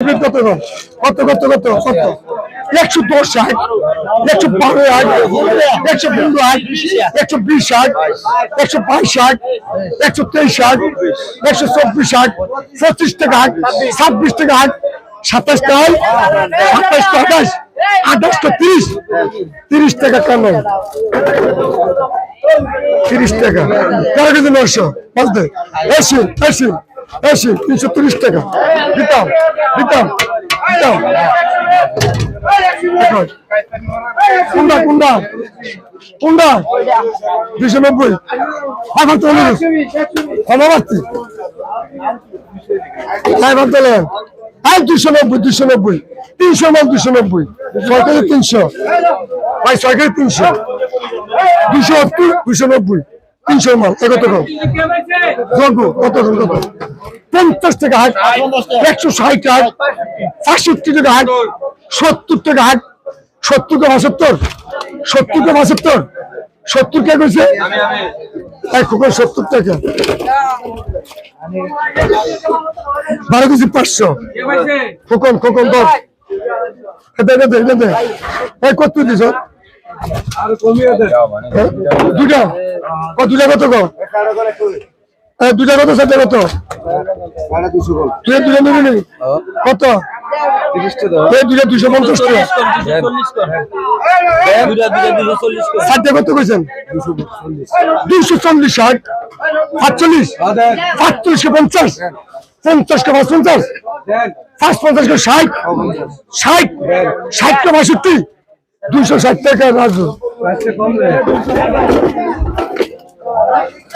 কত কত কত কত একশো দশ ষাট একশো বারো আট একশো পনেরো আট একশো বিশ ষাট একশো বাইশ ষাট একশো তেইশ ষাট একশো চব্বিশ ষাট পঁচিশ টাকা আট ছাব্বিশ টাকা আট সাতাশ টাকা সাতাশ আঠাশ আঠাশটা তিরিশ তিরিশ টাকা কেন তিরিশ টাকা কারও কিন্তু নশো বলতে এসি এসি É sim, isso é turística. Então, então, então. Kunda, Kunda, Kunda, Deixa eu ver. Avante, Luiz. Avante. Avante, আর দুশো নব্বই দুশো নব্বই তিনশো নব দুশো নব্বই সরকারি তিনশো ভাই সরকারি তিনশো দুশো দুশো নব্বই তিনশো মাল কম? যোগ্য কত কম, কত পঞ্চাশ টাকা হাট, একশো ষাট হাট, পঁয়ষট্টি টাকা হাট, সত্তর টাকা হাট সত্তর কে পঁচাত্তর সত্তর কে পঁচাত্তর, সত্তর কে কইছে? এক খোকন সত্তর টাকা। বারো কেজি পাঁচশো। খোকন খোকন দশ কত দিছ? দুটা। দুটা, কত কো দুটা কত সাথে কত? তুই দুটা নিবি কত? দুটা দুশো পঞ্চাশ টাকা। কত কইছেন? দুশো চল্লিশ ষাট। আটচল্লিশ আটচল্লিশ কে পঞ্চাশ? পঞ্চাশ কে পাঁচ পঞ্চাশ পাঁচ পঞ্চাশ কে ষাট? ষাট? ষাট কে বাষট্টি? দুশো ষাট টাকা রাজু।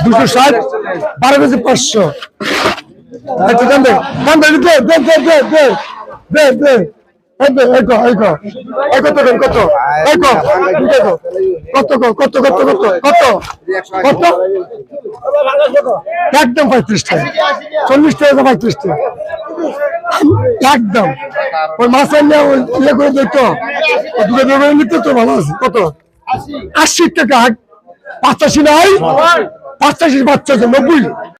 দুশো ষাট বারো কেজি পাঁচশো। একদম পঁয়ত্রিশ টাকা। চল্লিশ টাকা পঁয়ত্রিশ টাকা। একদম। ওই মাছ ওই ইয়ে করে দেখতো দুটো ব্যবহার নিতে তো ভালো আছে। কত? আশি টাকা। পাঁচাশি নাই? পাঁচাশি বাচ্চা আছে নব্বই।